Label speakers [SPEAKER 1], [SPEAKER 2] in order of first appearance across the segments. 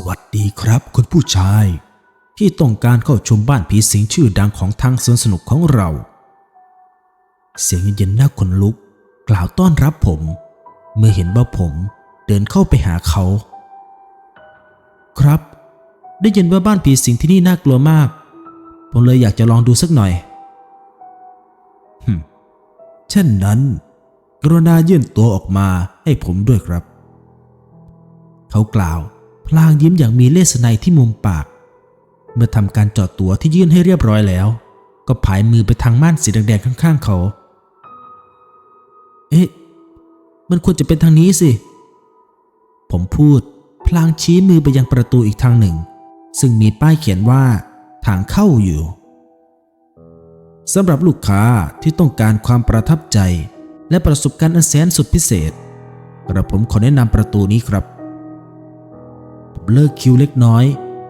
[SPEAKER 1] สวัสดีครับคุณผู้ชาย ที่ต้องการเข้าชมบ้านผีสิงชื่อดังของทางสวนสนุกของเรา เสียงเย็นๆน่าขนลุก กล่าวต้อนรับผม เมื่อเห็นว่าผมเดินเข้าไปหาเขา ครับ ได้ยินว่าบ้านผีสิงที่นี่น่ากลัวมาก ผมเลยอยากจะลองดูสักหน่อยฮึเช่นนั้น กรุณายื่นตัวออกมาให้ผมด้วยครับ เขากล่าว พลางยิ้มอย่างมีเลสไนที่มุมปาก เมื่อทำการจอดตั๋วที่ยื่นให้เรียบร้อยแล้ว ก็ผายมือไปทางม่านสีแดงๆข้างๆเขา เอ๊ะ มันควรจะเป็นทางนี้สิ ผมพูด พลางชี้มือไปยังประตูอีกทางหนึ่ง ซึ่งมีป้ายเขียนว่า ทางเข้าอยู่สำหรับลูกค้าที่ต้องการความประทับใจ และประสบการณ์อันแสนสุดพิเศษกระผมขอแนะนำประตูนี้ครับ เลิกคิวเล็กน้อย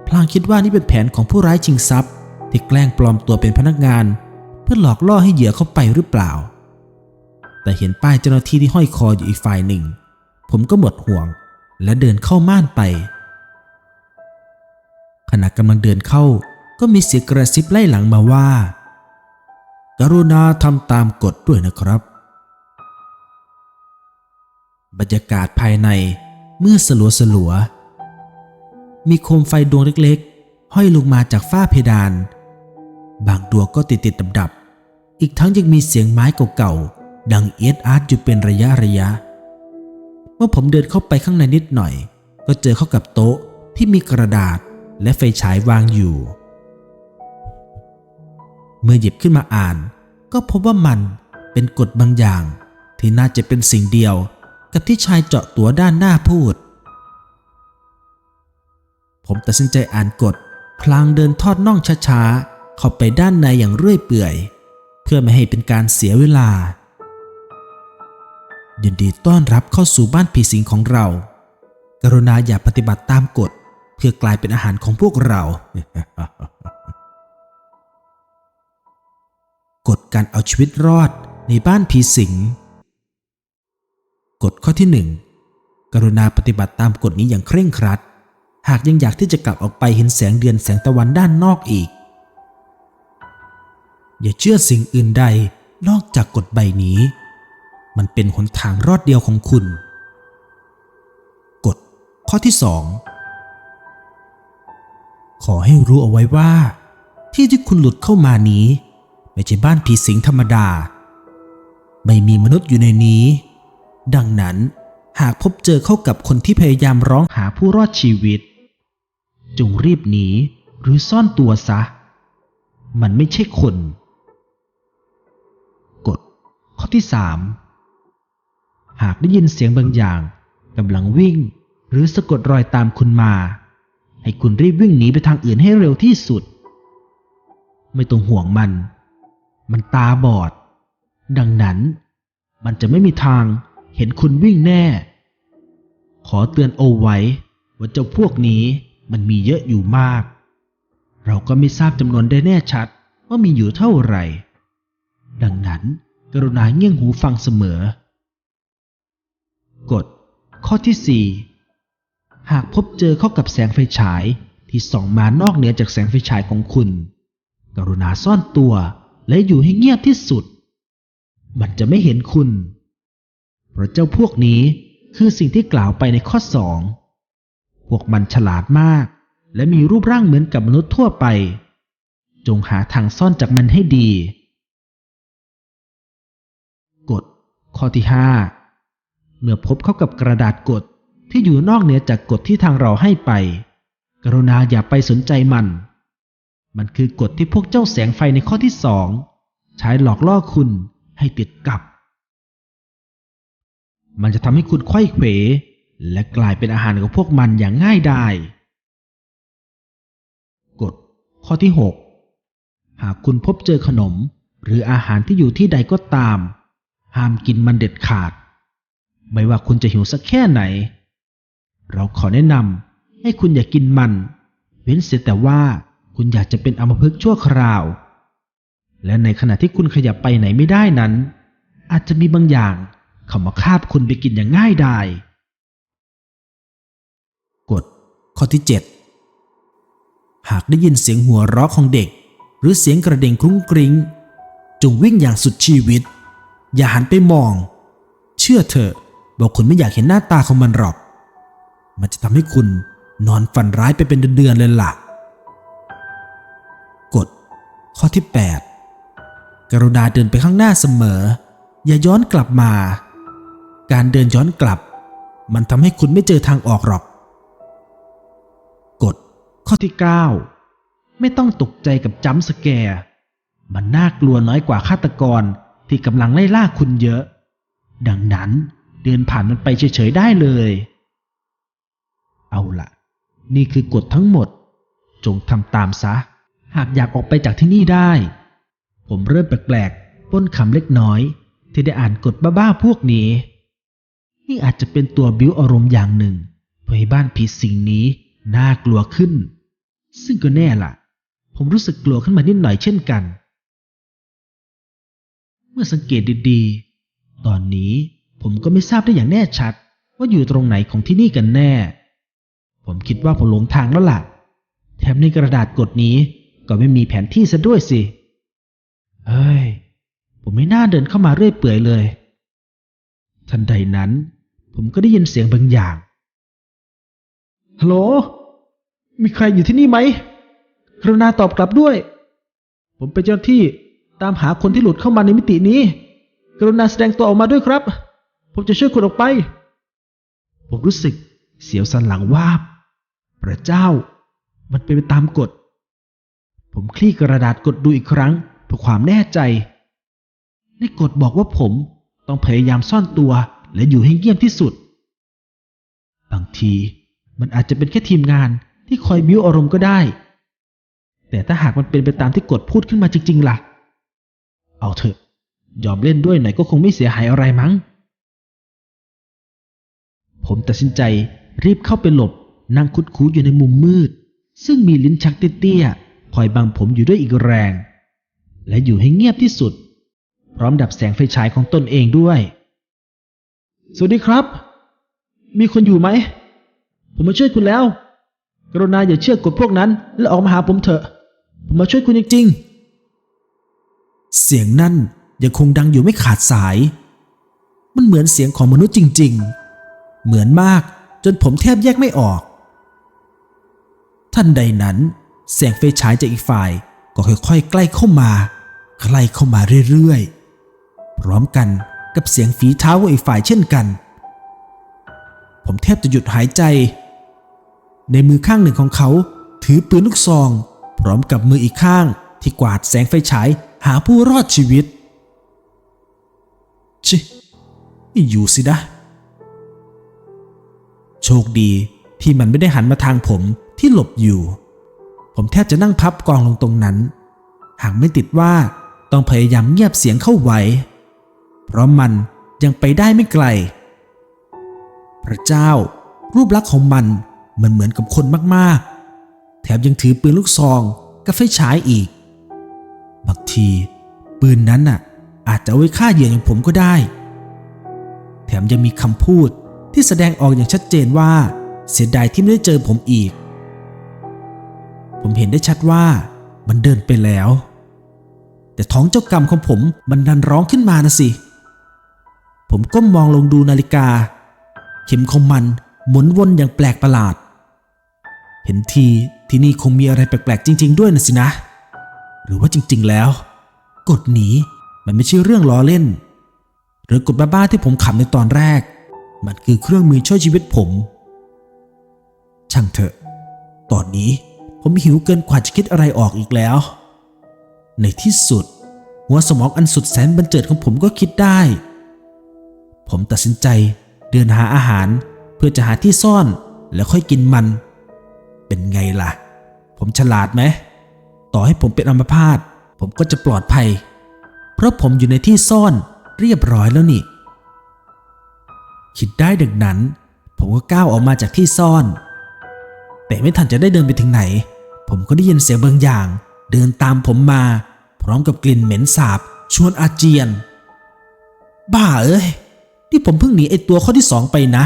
[SPEAKER 1] พลางคิดว่านี่เป็นแผนของผู้ร้ายชิงทรัพย์ที่แกล้งปลอมตัวเป็นพนักงาน เพื่อหลอกล่อให้เหยื่อเข้าไปหรือเปล่า แต่เห็นป้ายเจ้าหน้าที่ที่ห้อยคออยู่อีกฝ่ายหนึ่ง ผมก็หมดห่วงและเดินเข้าม่านไป ขณะกำลังเดินเข้าก็มีเสียงกระซิบไล่หลังมาว่า กรุณาทำตามกฎด้วยนะครับ บรรยากาศภายในเมืดสลัวสลัว มีโคมไฟดวงเล็กๆ ห้อยลงมาจากฝ้าเพดาน บางดวงก็ติดติดดับดับๆอีกทั้งยังมีเสียงไม้เก่าๆ ดังเอียดอาร์ตอยู่เป็นระยะระยะ เมื่อผมเดินเข้าไปข้างในนิดหน่อย ก็เจอเข้ากับโต๊ะที่มีกระดาษและไฟฉายวางอยู่ เมื่อหยิบขึ้นมาอ่าน ก็พบว่ามันเป็นกฎบางอย่าง ที่น่าจะเป็นสิ่งเดียวกับที่ชายเจาะตัวด้านหน้าพูด ผมตัดสินใจอ่านกฎพลางเดินทอดน่องช้าๆ เข้าไปด้านในอย่างเรื่อยเปื่อย เพื่อไม่ให้เป็นการเสียเวลา ยินดีต้อนรับเข้าสู่บ้านผีสิงของเรา กรุณาอย่าปฏิบัติตามกฎ เพื่อกลายเป็นอาหารของพวกเรา กฎการเอาชีวิตรอดในบ้านผีสิง กฎข้อที่หนึ่งกรุณาปฏิบัติตามกฎนี้อย่างเคร่งครัด หากยังอยากที่จะกลับออกไปเห็นแสงเดือนแสงตะวันด้านนอกอีก อย่าเชื่อสิ่งอื่นใดนอกจากกฎใบนี้ มันเป็นหนทางรอดเดียวของคุณ กฎข้อที่สองขอให้รู้เอาไว้ว่า ที่ที่คุณหลุดเข้ามานี้ ไม่ใช่บ้านผีสิงธรรมดา ไม่มีมนุษย์อยู่ในนี้ ดังนั้นหากพบเจอเข้ากับคนที่พยายามร้องหาผู้รอดชีวิต จงรีบหนี หรือซ่อนตัวซะ มันไม่ใช่คน กฎข้อที่สามหากได้ยินเสียงบางอย่างกำลังวิ่ง หรือสะกดรอยตามคุณมา ให้คุณรีบวิ่งหนีไปทางอื่นให้เร็วที่สุด ไม่ต้องห่วงมัน มันตาบอด ดังนั้น มันจะไม่มีทางเห็นคุณวิ่งแน่ ขอเตือนโอไว้ว่าเจ้าพวกนี้ มันมีเยอะอยู่มาก เราก็ไม่ทราบจำนวนได้แน่ชัดว่ามีอยู่เท่าไหร่ ดังนั้นกรุณาเงี่ยงหูฟังเสมอ กฎ ข้อที่ 4 หากพบเจอเข้ากับแสงไฟฉายที่ส่องมานอกเหนือจากแสงไฟฉายของคุณ กรุณาซ่อนตัวและอยู่ให้เงียบที่สุด มันจะไม่เห็นคุณ เพราะเจ้าพวกนี้คือสิ่งที่กล่าวไปในข้อสอง พวกมันฉลาดมาก และมีรูปร่างเหมือนกับมนุษย์ทั่วไป จงหาทางซ่อนจากมันให้ดี กฎ ข้อที่ 5 เมื่อพบเข้ากับกระดาษกฎที่อยู่นอกเหนือจากกฎที่ทางเราให้ไป กรุณาอย่าไปสนใจมัน มันคือกฎที่พวกเจ้าแสงไฟในข้อที่สองใช้หลอกล่อคุณให้ติดกับ มันจะทำให้คุณไขว้เขว และกลายเป็นอาหารของพวกมันอย่างง่ายดายกฎข้อที่ 6 หากคุณพบเจอขนม หรืออาหารที่อยู่ที่ใดก็ตาม ห้ามกินมันเด็ดขาด ไม่ว่าคุณจะหิวสักแค่ไหน เราขอแนะนำให้คุณอย่ากกินมัน เว้นเสียแต่ว่าคุณอยากจะเป็นอัมพฤกษ์ชั่วคราว และในขณะที่คุณขยับไปไหนไม่ได้นั้น อาจจะมีบางอย่างเข้ามาคาบคุณไปกินอย่างง่ายดาย
[SPEAKER 2] ข้อที่ 7 หากได้ยินเสียงหัวเราะของเด็ก หรือเสียงกระเด่งกรุ้งกริ้ง จงวิ่งอย่างสุดชีวิต อย่าหันไปมอง เชื่อเถอะบอกคุณไม่อยากเห็นหน้าตาของมันหรอก มันจะทำให้คุณนอนฝันร้ายไปเป็นเดือนๆเลยล่ะ กฎข้อที่ 8 กรุณาเดินไปข้างหน้าเสมอ อย่าย้อนกลับมา การเดินย้อนกลับ มันทำให้คุณไม่เจอทางออกหรอก
[SPEAKER 1] ข้อที่ 9 ไม่ต้องตกใจกับจัมป์สแกร์มันน่ากลัวน้อยกว่าฆาตกรที่กำลังไล่ล่าคุณเยอะ ดังนั้นเดินผ่านมันไปเฉยๆได้เลย เอาล่ะนี่คือกฎทั้งหมด จงทำตามซะ หากอยากออกไปจากที่นี่ได้ ผมเริ่มแปลกๆป้นคำเล็กน้อย ที่ได้อ่านกฎบ้าๆพวกนี้ นี่อาจจะเป็นตัวบิ้วอารมณ์อย่างหนึ่งเพื่อให้บ้านผีสิงนี้น่ากลัวขึ้น ซึ่งก็แน่ล่ะ ผมรู้สึกกลัวขึ้นมานิดหน่อยเช่นกัน เมื่อสังเกตดีๆ ตอนนี้ผมก็ไม่ทราบได้อย่างแน่ชัด ว่าอยู่ตรงไหนของที่นี่กันแน่ ผมคิดว่าผมหลงทางแล้วล่ะ แถมในกระดาษกฎนี้ก็ไม่มีแผนที่ซะด้วยสิ เฮ้ย ผมไม่น่าเดินเข้ามาเรื่อยเปื่อยเลย ทันใดนั้น ผมก็ได้ยินเสียงบางอย่างฮัลโหล มีใครอยู่ที่นี่ไหมกรุณาตอบกลับด้วย ผมเป็นเจ้าที่ตามหาคนที่หลุดเข้ามาในมิตินี้ กรุณาแสดงตัวออกมาด้วยครับ ผมจะช่วยคุณออกไป ผมรู้สึกเสียวสันหลังวาบ พระเจ้า มันเป็นไปตามกฎ ผมคลี่กระดาษกดดูอีกครั้งเพื่อความแน่ใจในกฎบอกว่าผมต้องพยายามซ่อนตัวและอยู่ให้เงียบที่สุด บางทีมันอาจจะเป็นแค่ทีมงาน ที่คอยบิ้วอารมณ์ก็ได้ แต่ถ้าหากมันเป็นไปตามที่กฎพูดขึ้นมาจริง ๆ ล่ะ เอาเถอะ ยอมเล่นด้วยหน่อยก็คงไม่เสียหายอะไรมั้ง ผมตัดสินใจรีบเข้าไปหลบนั่งคุดคูอยู่ในมุมมืด ซึ่งมีลิ้นชักเตี้ยๆคอยบังผมอยู่ด้วยอีกแรง และอยู่ให้เงียบที่สุด พร้อมดับแสงไฟฉายของตนเองด้วย สวัสดีครับ มีคนอยู่ไหม ผมมาช่วยคุณแล้ว กรุณาอย่าเชื่อกฎพวกนั้น และออกมาหาผมเถอะ ผมมาช่วยคุณจริงๆ
[SPEAKER 2] เสียงนั่นยังคงดังอยู่ไม่ขาดสาย มันเหมือนเสียงของมนุษย์จริง ๆ เหมือนมากจนผมแทบแยกไม่ออก ท่านใดนั้นแสงไฟฉายจากอีกฝ่ายก็ค่อยๆ ใกล้เข้ามา ใกล้เข้ามาเรื่อยๆ พร้อมกันกับเสียงฝีเท้าของอีกฝ่ายเช่นกัน ผมแทบจะหยุดหายใจ ในมือข้างหนึ่งของเขา ถือปืนลูกซอง พร้อมกับมืออีกข้างที่กวาดแสงไฟฉายหาผู้รอดชีวิต ชิ อยู่สินะ โชคดีที่มันไม่ได้หันมาทางผมที่หลบอยู่ ผมแทบจะนั่งพับกองลงตรงนั้น หากไม่ติดว่าต้องพยายามเงียบเสียงเข้าไว้ เพราะมันยังไปได้ไม่ไกล พระเจ้ารูปลักษณ์ของมัน มันเหมือนกับคนมากๆ แถมยังถือปืนลูกซองกับไฟฉายอีก บางที ปืนนั้นน่ะ อาจจะเอาไว้ฆ่าเหยื่ออย่างผมก็ได้ แถมยังมีคำพูดที่แสดงออกอย่างชัดเจนว่าเสียดายที่ไม่ได้เจอผมอีก ผมเห็นได้ชัดว่ามันเดินไปแล้ว แต่ท้องเจ้ากรรมของผมมันดันร้องขึ้นมานะสิ ผมก้มมองลงดูนาฬิกา เข็มของมันหมุนวนอย่างแปลกประหลาด เห็นทีที่นี่คงมีอะไรแปลกๆ จริง ๆ ด้วยนะสินะ หรือว่าจริง ๆ แล้ว กฎหนีมันไม่ใช่เรื่องล้อเล่น หรือกฎบ้าๆที่ผมขำในตอนแรก มันคือเครื่องมือช่วยชีวิตผม ช่างเถอะ ตอนนี้ผมหิวเกินกว่าจะคิดอะไรออกอีกแล้ว ในที่สุด หัวสมองอันสุดแสนบันเจิดของผมก็คิดได้ ผมตัดสินใจเดินหาอาหารเพื่อจะหาที่ซ่อนแล้วค่อยกินมัน เป็นไงล่ะ ผมฉลาดไหม ต่อให้ผมเป็นอัมพาตผมก็จะปลอดภัย เพราะผมอยู่ในที่ซ่อนเรียบร้อยแล้วนี่ คิดได้ดังนั้น ผมก็ก้าวออกมาจากที่ซ่อน แต่ไม่ทันจะได้เดินไปถึงไหน ผมก็ได้ยินเสียงบางอย่าง เดินตามผมมา พร้อมกับกลิ่นเหม็นสาบ ชวนอาเจียน บ้าเอ้ยนี่ผมเพิ่งหนีไอตัวข้อที่สองไปนะ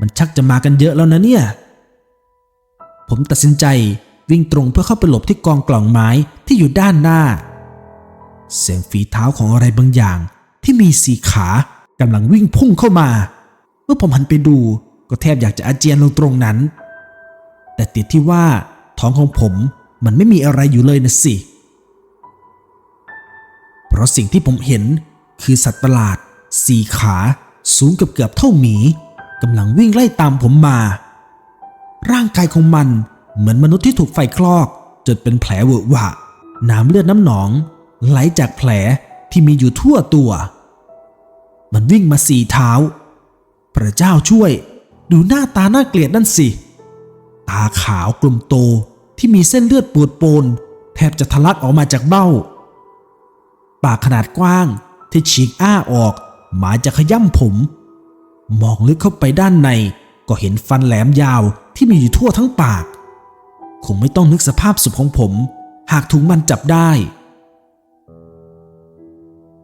[SPEAKER 2] มันชักจะมากันเยอะแล้วนะเนี่ย ผมตัดสินใจวิ่งตรงเพื่อเข้าไปหลบที่กองกล่องไม้ที่อยู่ด้านหน้า เสียงฝีเท้าของอะไรบางอย่าง ที่มีสีขากำลังวิ่งพุ่งเข้ามา เมื่อผมหันไปดูก็แทบอยากจะอาเจียนลงตรงนั้น แต่ติดที่ว่าท้องของผมมันไม่มีอะไรอยู่เลยนะสิ เพราะสิ่งที่ผมเห็นคือสัตว์ประหลาด สีขา สูงเกือบเกือบเท่าหมีกำลังวิ่งไล่ตามผมมา ร่างกายของมันเหมือนมนุษย์ที่ถูกไฟคลอก จนเป็นแผลเวอะหวะน้ำเลือดน้ำหนอง ไหลจากแผลที่มีอยู่ทั่วตัว มันวิ่งมาสี่เท้า พระเจ้าช่วย ดูหน้าตาน่าเกลียดนั่นสิ ตาขาวกลมโตที่มีเส้นเลือดปูดโปน แทบจะทะลักออกมาจากเบ้า ปากขนาดกว้างที่ฉีกอ้าออกหมายจะขย้ำผม มองลึกเข้าไปด้านในก็เห็นฟันแหลมยาว ที่มีอยู่ทั่วทั้งปาก คงไม่ต้องนึกสภาพศพของผม หากถูกมันจับได้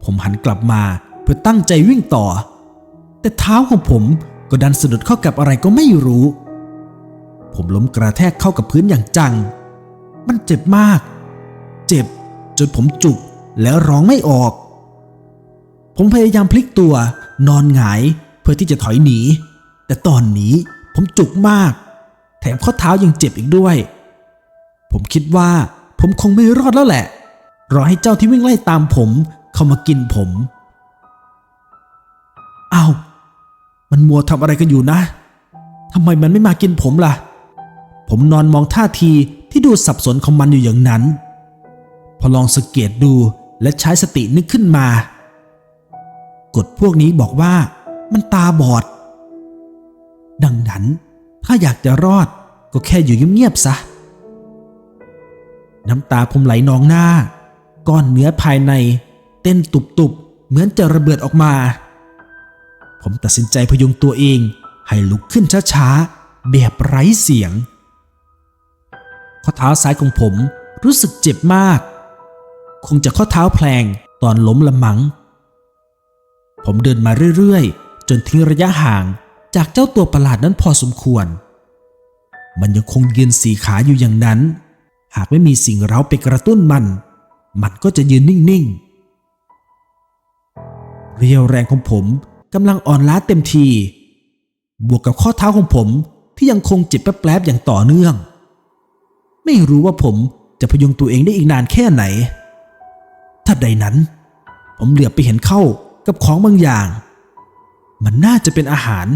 [SPEAKER 2] ผมหันกลับมาเพื่อตั้งใจวิ่งต่อ แต่เท้าของผมก็ดันสะดุดเข้ากับอะไรก็ไม่รู้ ผมล้มกระแทกเข้ากับพื้นอย่างจัง มันเจ็บมาก เจ็บจนผมจุกแล้วร้องไม่ออก ผมพยายามพลิกตัวนอนหงายเพื่อที่จะถอยหนี แต่ตอนนี้ผมจุกมาก ถมข้อเท้ายังเจ็บอีกด้วย ผมคิดว่าผมคงไม่รอดแล้วแหละ รอให้เจ้าที่วิ่งไล่ตามผม เข้ามากินผมอ้าวมันมัวทำอะไรกันอยู่นะทำไมมันไม่มากินผมล่ะ ผมนอนมองท่าทีที่ดูสับสนของมันอยู่อย่างนั้น พอลองสังเกตดูและใช้สตินึกขึ้นมา กฎพวกนี้บอกว่ามันตาบอด ดังนั้นถ้าอยากจะรอด ก็แค่อยู่เงียบๆซะ น้ำตาผมไหลนองหน้า ก้อนเนื้อภายใน เต้นตุบๆ เหมือนจะระเบิดออกมา ผมตัดสินใจพยุงตัวเอง ให้ลุกขึ้นช้าๆ แบบไร้เสียง ข้อเท้าซ้ายของผมรู้สึกเจ็บมาก คงจะข้อเท้าแพลงตอนล้มละมัง ผมเดินมาเรื่อยๆ จนทิ้งระยะห่างจากเจ้าตัวประหลาดนั้นพอสมควร มันยังคงยืนสีขาอยู่อย่างนั้น หากไม่มีสิ่งเราไปกระตุ้นมัน มันก็จะยืนนิ่งๆ เรียวแรงของผมกำลังอ่อนล้าเต็มที บวกกับข้อเท้าของผมที่ยังคงเจ็บแป๊บๆอย่างต่อเนื่อง ไม่รู้ว่าผมจะพยุงตัวเองได้อีกนานแค่ไหน ถ้าใดนั้น ผมเหลือบไปเห็นเข้ากับของบางอย่าง มันน่าจะเป็นอาหาร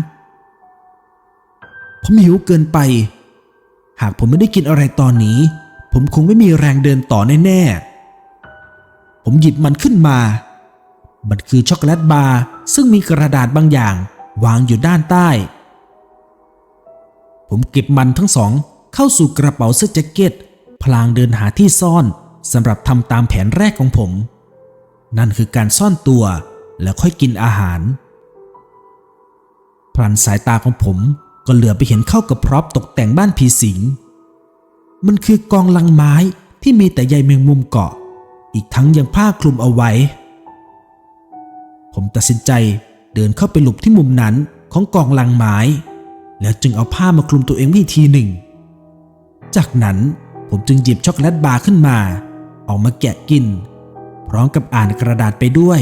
[SPEAKER 2] ผมหิวเกินไป หากผมไม่ได้กินอะไรตอนนี้ ผมคงไม่มีแรงเดินต่อแน่ๆ ผมหยิบมันขึ้นมา มันคือช็อกโกแลตบาร์ซึ่งมีกระดาษบางอย่างวางอยู่ด้านใต้ ผมเก็บมันทั้งสองเข้าสู่กระเป๋าเสื้อแจ็คเก็ต พลางเดินหาที่ซ่อนสำหรับทำตามแผนแรกของผม นั่นคือการซ่อนตัวแล้วค่อยกินอาหารพลันสายตาของผม ก็เหลือไปเห็นเข้ากับพร็อพตกแต่งบ้านผีสิง มันคือกองลังไม้ที่มีแต่ใยแมงมุมเกาะ อีกทั้งยังผ้าคลุมเอาไว้ ผมตัดสินใจเดินเข้าไปหลบที่มุมนั้นของกองลังไม้ แล้วจึงเอาผ้ามาคลุมตัวเองไว้อีกทีหนึ่ง จากนั้นผมจึงหยิบช็อกโกแลตบาร์ขึ้นมา ออกมาแกะกิน พร้อมกับอ่านกระดาษไปด้วย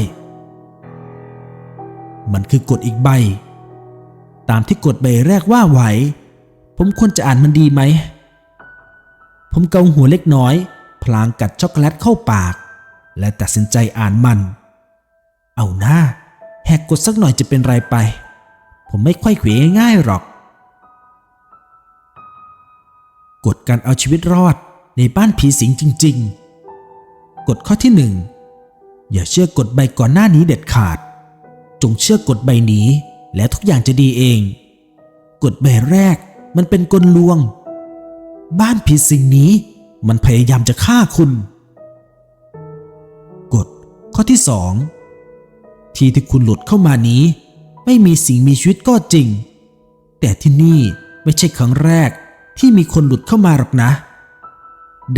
[SPEAKER 2] มันคือกฎอีกใบ ตามที่กฎใบแรกว่าไว้ ผมควรจะอ่านมันดีไหม ผมเกาหัวเล็กน้อย พลางกัดช็อกโกแลตเข้าปาก และตัดสินใจอ่านมัน เอาหน้า แหกกฎสักหน่อยจะเป็นไรไป ผมไม่ค่อยเขวง่ายหรอก กฎการเอาชีวิตรอดในบ้านผีสิงจริง ๆ กฎข้อที่หนึ่งอย่าเชื่อกฎใบก่อนหน้านี้เด็ดขาด จงเชื่อกฎใบนี้ แล้วทุกอย่างจะดีเอง กฎใบแรกมันเป็นกลลวง บ้านผีสิ่งนี้มันพยายามจะฆ่าคุณ กฎข้อที่สองที่ที่คุณหลุดเข้ามานี้ ไม่มีสิ่งมีชีวิตก็จริง แต่ที่นี่ไม่ใช่ครั้งแรกที่มีคนหลุดเข้ามาหรอกนะ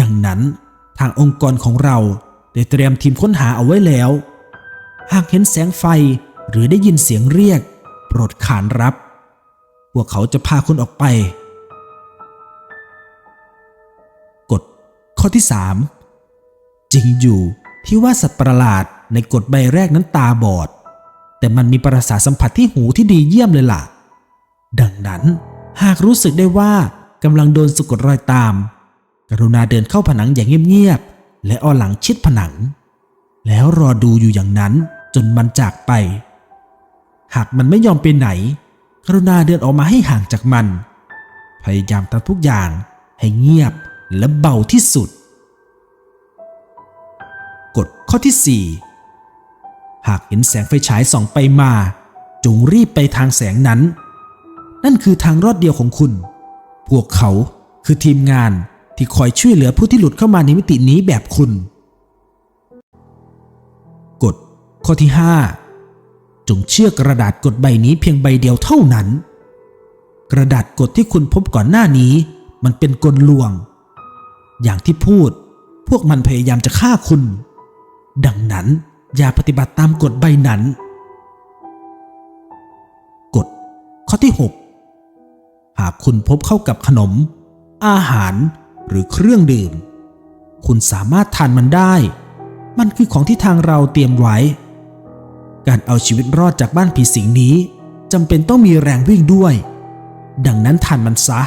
[SPEAKER 2] ดังนั้นทางองค์กรของเราได้เตรียมทีมค้นหาเอาไว้แล้ว หากเห็นแสงไฟหรือได้ยินเสียงเรียก ปรดขานรับ พวกเขาจะพาคุณออกไป กฎข้อที่ 3 จริงอยู่ที่ว่าสัตว์ประหลาดในกฎใบแรกนั้นตาบอด แต่มันมีประสาทสัมผัสที่หูที่ดีเยี่ยมเลยล่ะ ดังนั้นหากรู้สึกได้ว่ากำลังโดนสะกดรอยตาม กรุณาเดินเข้าผนังอย่างเงียบๆและเอหลังชิดผนัง แล้วรอดูอยู่อย่างนั้นจนมันจากไปากมันไม่ยอมไปไหน กรุณาเดินออกมาให้ห่างจากมัน พยายามทำทุกอย่างให้เงียบและเบาที่สุด กฎข้อที่ 4 หากเห็นแสงไฟฉายส่องไปมา จงรีบไปทางแสงนั้น นั่นคือทางรอดเดียวของคุณ พวกเขาคือทีมงานที่คอยช่วยเหลือผู้ที่หลุดเข้ามาในมิตินี้แบบคุณ กฎข้อที่ 5 จงเชื่อกระดาษกฎใบนี้เพียงใบเดียวเท่านั้น กระดาษกฎที่คุณพบก่อนหน้านี้ มันเป็นกลลวง อย่างที่พูด พวกมันพยายามจะฆ่าคุณ ดังนั้นอย่าปฏิบัติตามกฎใบนั้น กฎข้อที่ 6 หากคุณพบเข้ากับขนม อาหารหรือเครื่องดื่ม คุณสามารถทานมันได้ มันคือของที่ทางเราเตรียมไว้ การเอาชีวิตรอดจากบ้านผีสิงนี้จำเป็นต้องมีแรงวิ่งด้วย ดังนั้นทานมันซะ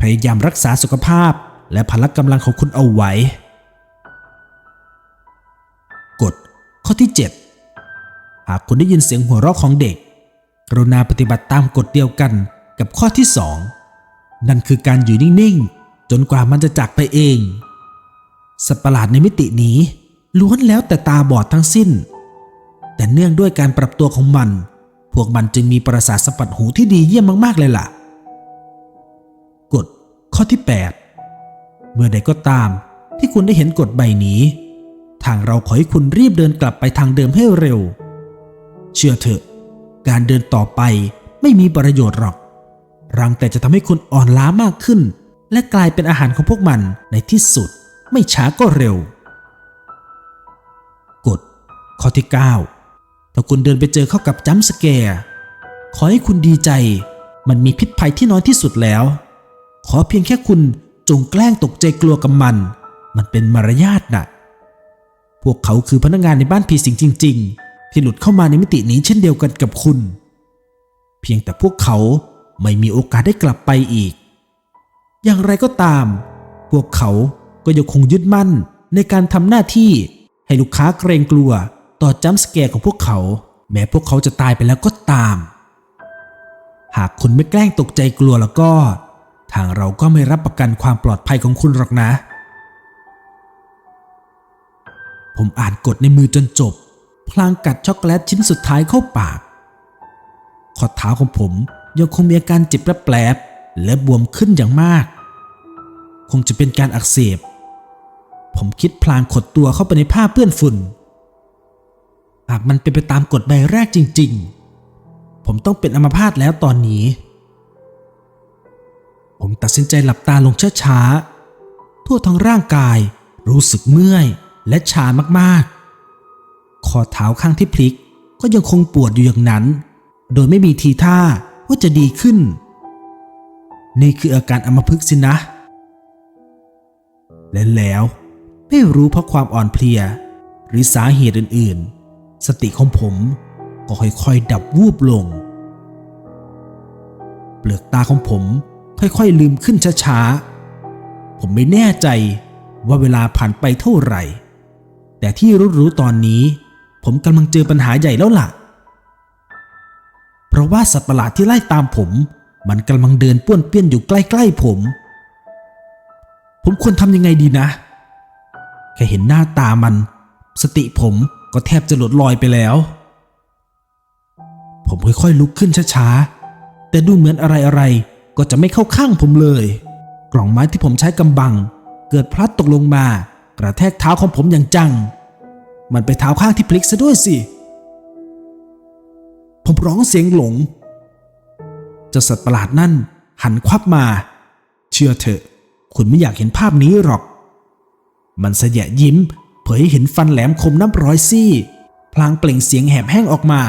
[SPEAKER 2] พยายามรักษาสุขภาพและพละกำลังของคุณเอาไว้ กฎข้อที่ 7 หากคุณได้ยินเสียงหัวเราะของเด็ก กรุณาปฏิบัติตามกฎเดียวกันกับข้อที่ 2 นั่นคือการอยู่นิ่งๆ จนกว่ามันจะจากไปเอง สัตว์ประหลาดในมิตินี้ล้วนแล้วแต่ตาบอดทั้งสิ้น แต่เนื่องด้วยการปรับตัวของมัน พวกมันจึงมีประสาทสัมผัสหูที่ดีเยี่ยมมากๆเลยล่ะ กฎข้อที่ 8 เมื่อใดก็ตามที่คุณได้เห็นกฎใบนี้ ทางเราขอให้คุณรีบเดินกลับไปทางเดิมให้เร็ว เชื่อเถอะ การเดินต่อไปไม่มีประโยชน์หรอก รังแต่จะทำให้คุณอ่อนล้ามากขึ้น และกลายเป็นอาหารของพวกมันในที่สุด ไม่ช้าก็เร็ว กฎข้อที่ 9 ถ้าคุณเดินไปเจอเข้ากับจัมสแกร์ขอให้คุณดีใจ มันมีพิษภัยที่น้อยที่สุดแล้ว ขอเพียงแค่คุณจงแกล้งตกใจกลัวกับมัน มันเป็นมารยาทน่ะ พวกเขาคือพนักงานในบ้านผีสิงจริง ๆ ที่หลุดเข้ามาในมิตินี้เช่นเดียวกันกับคุณ เพียงแต่พวกเขาไม่มีโอกาสได้กลับไปอีก อย่างไรก็ตาม พวกเขาก็ยังคงยึดมั่นในการทำหน้าที่ให้ลูกค้าเกรงกลัว ต่อจัมป์สแกร์ของพวกเขา แม้พวกเขาจะตายไปแล้วก็ตาม หากคุณไม่แกล้งตกใจกลัวแล้วก็ ทางเราก็ไม่รับประกันความปลอดภัยของคุณหรอกนะ ผมอ่านกฎในมือจนจบ พลางกัดช็อกโกแลตชิ้นสุดท้ายเข้าปาก ข้อเท้าของผมยังคงมีอาการเจ็บแปลบและบวมขึ้นอย่างมาก คงจะเป็นการอักเสบ ผมคิดพลางขดตัวเข้าไปในผ้าเปื้อนฝุ่นากมันเป็นไปตามกฎใบแรกจริง ๆ ผมต้องเป็นอัมพาตแล้วตอนนี้ ผมตัดสินใจหลับตาลงช้าๆ ทั่วทั้งร่างกายรู้สึกเมื่อยและชามากๆ ข้อเท้าข้างที่พลิกก็ยังคงปวดอยู่อย่างนั้น โดยไม่มีทีท่าว่าจะดีขึ้น นี่คืออาการอัมพฤกษ์สินะ และแล้วไม่รู้เพราะความอ่อนเพลีย หรือสาเหตุอื่นๆ สติของผมก็ค่อยๆดับวูบลง เปลือกตาของผมค่อยๆลืมขึ้นช้าๆ ผมไม่แน่ใจว่าเวลาผ่านไปเท่าไหร่ แต่ที่รู้ๆตอนนี้ ผมกำลังเจอปัญหาใหญ่แล้วล่ะ เพราะว่าสัตว์ประหลาดที่ไล่ตามผม มันกำลังเดินป้วนเปี้ยนอยู่ใกล้ๆผม ผมควรทำยังไงดีนะ แค่เห็นหน้าตามัน สติผม ก็แทบจะหลุดลอยไปแล้ว ผมค่อยๆลุกขึ้นช้าๆ แต่ดูเหมือนอะไรๆ ก็จะไม่เข้าข้างผมเลย กล่องไม้ที่ผมใช้กำบัง เกิดพลัดตกลงมา กระแทกเท้าของผมอย่างจัง มันไปเท้าข้างที่พลิกซะด้วยสิ ผมร้องเสียงหลงเจ้าสัตว์ประหลาดนั่นหันควับมา เชื่อเถอะ คุณไม่อยากเห็นภาพนี้หรอก มันเสยะยิ้ม เผยให้เห็นฟันแหลมคมนับร้อยซี่ พลางเปล่งเสียงแหบแห้งออกมา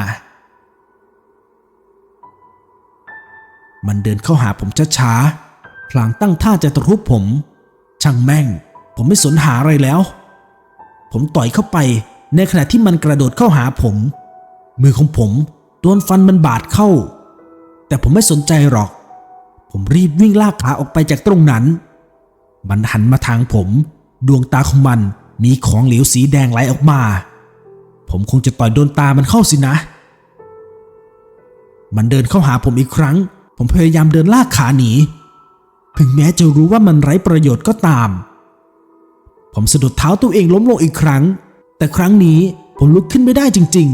[SPEAKER 2] มันเดินเข้าหาผมช้าๆ พลางตั้งท่าจะตะรุบผม ช่างแม่ง ผมไม่สนหาอะไรแล้ว ผมต่อยเข้าไปในขณะที่มันกระโดดเข้าหาผม มือของผมโดนฟันมันบาดเข้า แต่ผมไม่สนใจหรอก ผมรีบวิ่งลากขาออกไปจากตรงนั้น มันหันมาทางผม ดวงตาของมัน มีของเหลวสีแดงไหลออกมา ผมคงจะต่อยโดนตามันเข้าสินะ มันเดินเข้าหาผมอีกครั้ง ผมพยายามเดินลากขาหนี ถึงแม้จะรู้ว่ามันไร้ประโยชน์ก็ตาม ผมสะดุดเท้าตัวเองล้มลงอีกครั้ง แต่ครั้งนี้ผมลุกขึ้นไม่ได้จริง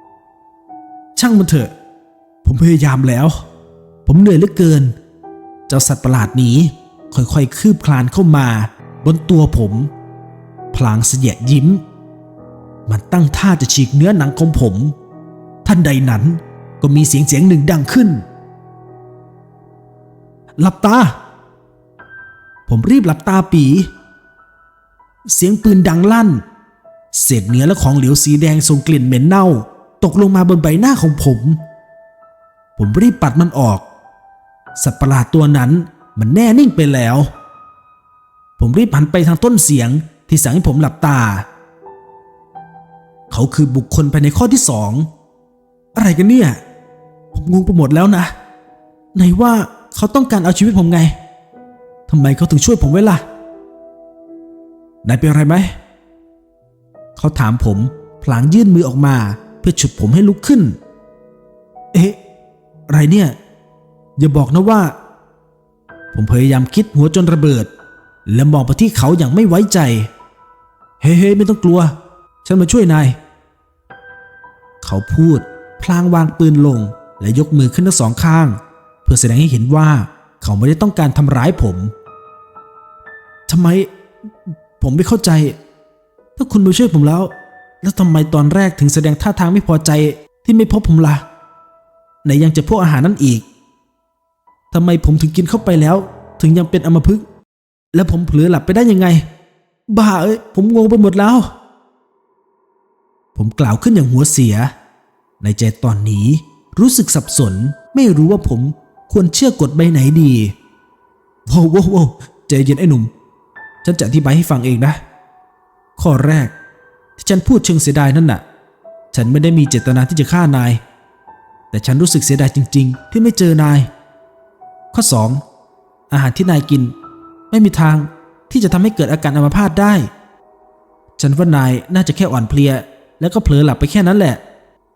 [SPEAKER 2] ๆ ช่างมันเถอะ ผมพยายามแล้ว ผมเหนื่อยเหลือเกิน เจ้าสัตว์ประหลาดนี้ค่อยๆ คืบคลานเข้ามา บนตัวผม พลางเสียยิ้ม มันตั้งท่าจะฉีกเนื้อหนังของผม ท่านใดนั้นก็มีเสียงเสียงหนึ่งดังขึ้น หลับตา ผมรีบหลับตาปี เสียงปืนดังลั่น เศษเนื้อและของเหลวสีแดงทรงกลิ่นเหม็นเน่า ตกลงมาบนใบหน้าของผม ผมรีบปัดมันออก สัตว์ประหลาดตัวนั้นมันแน่นิ่งไปแล้ว ผมรีบหันไปทางต้นเสียง ที่สั่งให้ผมหลับตา เขาคือบุคคลภายในข้อที่สองอะไรกันเนี่ย ผมงงไปหมดแล้วนะไหนว่าเขาต้องการเอาชีวิตผมไงทำไมเขาถึงช่วยผมไว้ล่ะนายเป็นอะไรไหม เขาถามผมพลางยื่นมือออกมา เพื่อฉุดผมให้ลุกขึ้น เอ๊ะ อะไรเนี่ย อย่าบอกนะว่า ผมพยายามคิดหัวจนระเบิด และมองไปที่เขาอย่างไม่ไว้ใจ เฮ้ยๆไม่ต้องกลัว ฉันมาช่วยนาย เขาพูด พลางวางปืนลง และยกมือขึ้นทั้งสองข้าง เพื่อแสดงให้เห็นว่าเขาไม่ได้ต้องการทำร้ายผมทำไม ผมไม่เข้าใจ ถ้าคุณมาช่วยผมแล้ว แล้วทำไมตอนแรกถึงแสดงท่าทางไม่พอใจที่ไม่พบผมล่ะไหนยังจะพวกอาหารนั่นอีกทำไมผมถึงกินเข้าไปแล้ว ถึงยังเป็นอมพึก แล้วผมเผลอหลับไปได้ยังไง บ้าเอ้ยผมงงไปหมดแล้ว ผมกล่าวขึ้นอย่างหัวเสีย ในใจตอนนี้รู้สึกสับสนไม่รู้ว่าผมควรเชื่อกฎใบไหนดีโว้วว้วโว้วใจเย็นไอ้หนุ่ม ฉันจะอธิบายให้ฟังเองนะ ข้อแรก ที่ฉันพูดเชิงเสียดายนั่นน่ะ ฉันไม่ได้มีเจตนาที่จะฆ่านาย แต่ฉันรู้สึกเสียดายจริง ๆ ที่ไม่เจอนาย ข้อ 2. อาหารที่นายกิน ไม่มีทาง ที่จะทำให้เกิดอาการอัมพาตได้ ฉันว่านายน่าจะแค่อ่อนเพลีย แล้วก็เผลอหลับไปแค่นั้นแหละ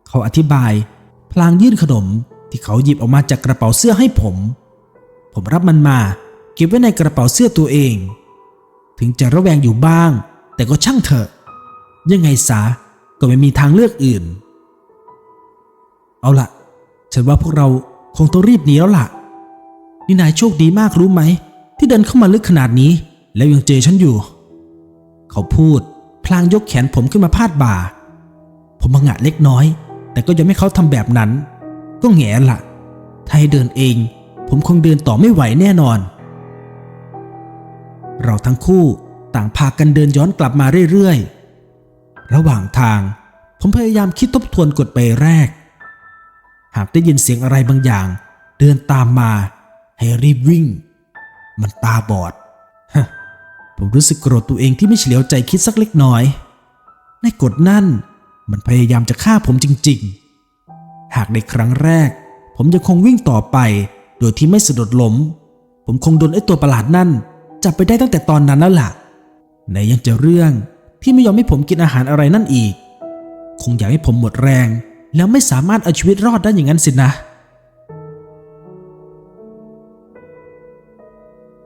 [SPEAKER 2] เขาอธิบาย พลางยื่นขนมที่เขาหยิบออกมาจากกระเป๋าเสื้อให้ผม ผมรับมันมาเก็บไว้ในกระเป๋าเสื้อตัวเอง ถึงจะระแวงอยู่บ้าง แต่ก็ช่างเถอะ ยังไงซะก็ไม่มีทางเลือกอื่น เอาละฉันว่าพวกเราคงต้องรีบหนีแล้วล่ะ นี่นายโชคดีมากรู้ไหม ที่เดินเข้ามาลึกขนาดนี้ แล้วยังเจอฉันอยู่ เขาพูด พลางยกแขนผมขึ้นมาพาดบ่า ผมมังะเล็กน้อย แต่ก็ยังไม่เขาทำแบบนั้น ก็แง่ละถ้าให้เดินเอง ผมคงเดินต่อไม่ไหวแน่นอน เราทั้งคู่ต่างพากันเดินย้อนกลับมาเรื่อยๆ ระหว่างทาง ผมพยายามคิดทบทวนกฎใบแรก หากได้ยินเสียงอะไรบางอย่าง เดินตามมา ให้รีบวิ่ง มันตาบอดฮะ ผมรู้สึกโกรธตัวเองที่ไม่เฉลียวใจคิดสักเล็กน้อยในกฎนั่น มันพยายามจะฆ่าผมจริงๆ หากในครั้งแรก ผมยังคงวิ่งต่อไป โดยที่ไม่สะดุดล้ม ผมคงโดนไอ้ตัวประหลาดนั่น จับไปได้ตั้งแต่ตอนนั้นแล้วล่ะไหนยังจะเรื่องที่ไม่ยอมให้ผมกินอาหารอะไรนั่นอีก คงอยากให้ผมหมดแรง แล้วไม่สามารถเอาชีวิตรอดได้อย่างนั้นสินะ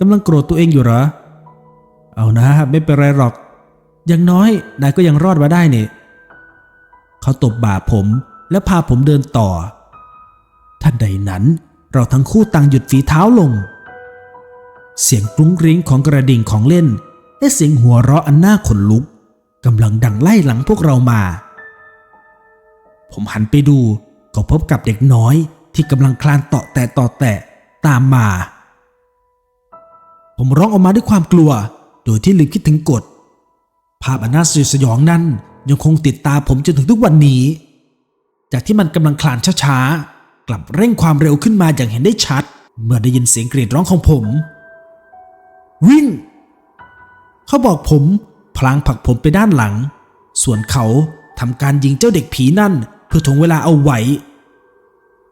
[SPEAKER 2] กำลังโกรธตัวเองอยู่เหรอ เอานะไม่เป็นไรหรอก อย่างน้อยนายก็ยังรอดมาได้เนี่ยเขาตบบ่าผมและพาผมเดินต่อ ท่านใดนั้นเราทั้งคู่ต่างหยุดฝีเท้าลง เสียงกรุ้งกริ้งของกระดิ่งของเล่น และเสียงหัวเราะอันน่าขนลุกกำลังดังไล่หลังพวกเรามา ผมหันไปดูก็พบกับเด็กน้อยที่กำลังคลานเตาะแต่ต่อแต่ตามมา ผมร้องออกมาด้วยความกลัว โดยที่ลืมคิดถึงกฎ ภาพอันน่าสยดสยองนั้นยังคงติดตาผมจนถึงทุกวันนี้ จากที่มันกำลังคลานช้าๆ กลับเร่งความเร็วขึ้นมาอย่างเห็นได้ชัด เมื่อได้ยินเสียงกรีดร้องของผม วิ่ง เขาบอกผมพลางผลักผมไปด้านหลัง ส่วนเขาทำการยิงเจ้าเด็กผีนั่น เพื่อถ่วงเวลาเอาไว้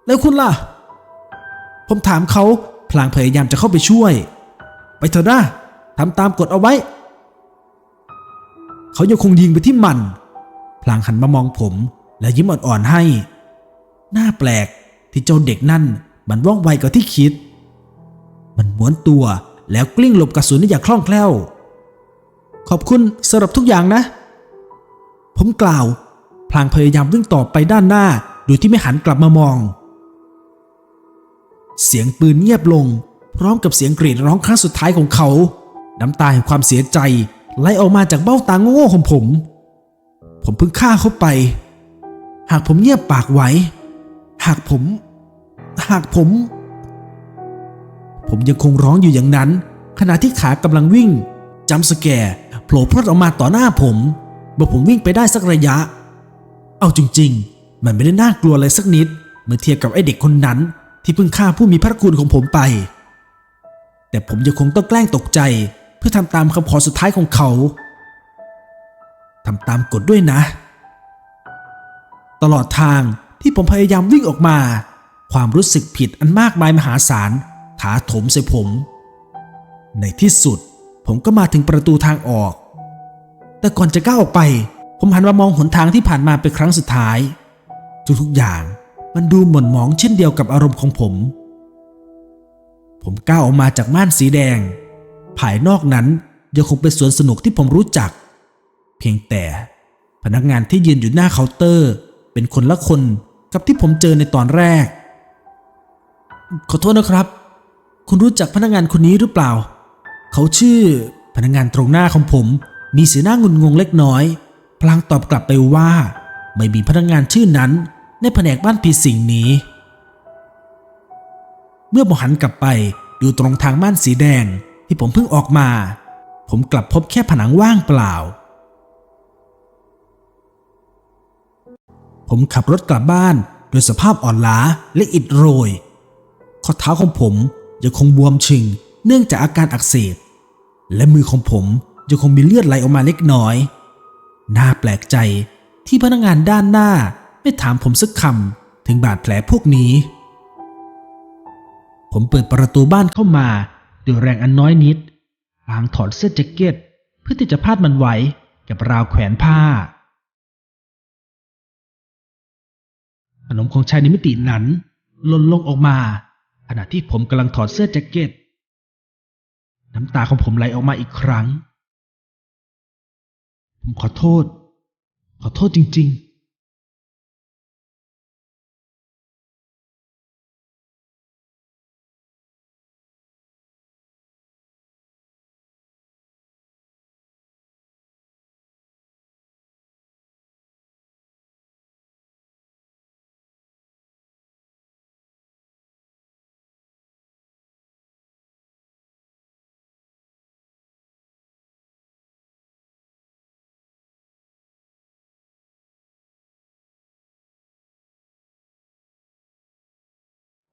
[SPEAKER 2] แล้วคุณล่ะ ผมถามเขาพลางพยายามจะเข้าไปช่วย ไปเถอะนะ ทำตามกฎเอาไว้ เขายังคงยิงไปที่มัน พลางหันมามองผมและยิ้มอ่อนๆให้ หน้าแปลกที่เจ้าเด็กนั่นมันว่องไวกว่าที่คิด มันม้วนตัวแล้วกลิ้งหลบกระสุนได้อย่างคล่องแคล่ว ขอบคุณสำหรับทุกอย่างนะ ผมกล่าว พลางพยายามวิ่งต่อไปด้านหน้าโดยที่ไม่หันกลับมามอง เสียงปืนเงียบลง พร้อมกับเสียงกรีดร้องครั้งสุดท้ายของเขา น้ำตาแห่งความเสียใจไหลออกมาจากเบ้าตาโง่ๆของผม ผมเพิ่งฆ่าเขาไป หากผมเงียบปากไว้ หากผม หากผม ผมยังคงร้องอยู่อย่างนั้น ขณะที่ขากำลังวิ่งจำสแกร์โผล่พรวดออกมาต่อหน้าผมเมื่อผมวิ่งไปได้สักระยะ เอาจริง ๆ มันไม่ได้น่ากลัวเลยสักนิด เมื่อเทียบกับไอเด็กคนนั้น ที่เพิ่งฆ่าผู้มีพระคุณของผมไป แต่ผมยังคงต้องแกล้งตกใจ พื่อทำตามคำขอสุดท้ายของเขาทำตามกฎด้วยนะ ตลอดทางที่ผมพยายามวิ่งออกมา ความรู้สึกผิดอันมากมายมหาศาลถาถมใส่ผม ในที่สุดผมก็มาถึงประตูทางออก แต่ก่อนจะก้าวออกไป ผมหันมามองหนทางที่ผ่านมาเป็นครั้งสุดท้าย ทุกๆอย่างมันดูหม่นหมองเช่นเดียวกับอารมณ์ของผม ผมก้าวออกมาจากม่านสีแดง ภายนอกนั้นยังคงเป็นสวนสนุกที่ผมรู้จัก เพียงแต่พนักงานที่ยืนอยู่หน้าเคาน์เตอร์ เป็นคนละคนกับที่ผมเจอในตอนแรก ขอโทษนะครับ คุณรู้จักพนักงานคนนี้หรือเปล่า เขาชื่อพนักงานตรงหน้าของผม มีสีหน้างุนงงเล็กน้อย พลางตอบกลับไปว่า ไม่มีพนักงานชื่อนั้น ในแผนกบ้านผีสิงนี้ เมื่อผมหันกลับไปดูตรงทางม่านสีแดง ที่ผมเพิ่งออกมา ผมกลับพบแค่ผนังว่างเปล่า ผมขับรถกลับบ้านโดยสภาพอ่อนล้าและอิดโรย ข้อเท้าของผมยังคงบวมชึงเนื่องจากอาการอักเสบ และมือของผมยังคงมีเลือดไหลออกมาเล็กน้อย น่าแปลกใจที่พนักงานด้านหน้าไม่ถามผมสักคำถึงบาดแผลพวกนี้ ผมเปิดประตูบ้านเข้ามา ด้วยแรงอันน้อยนิดพลางถอดเสื้อแจ็คเก็ต เพื่อที่จะพาดมันไว้กับราวแขวนผ้า ขนมของชายในมิตินั้นหล่นลงออกมา ขณะที่ผมกำลังถอดเสื้อแจ็คเก็ต น้ำตาของผมไหลออกมาอีกครั้ง ผมขอโทษ ขอโทษจริง ๆ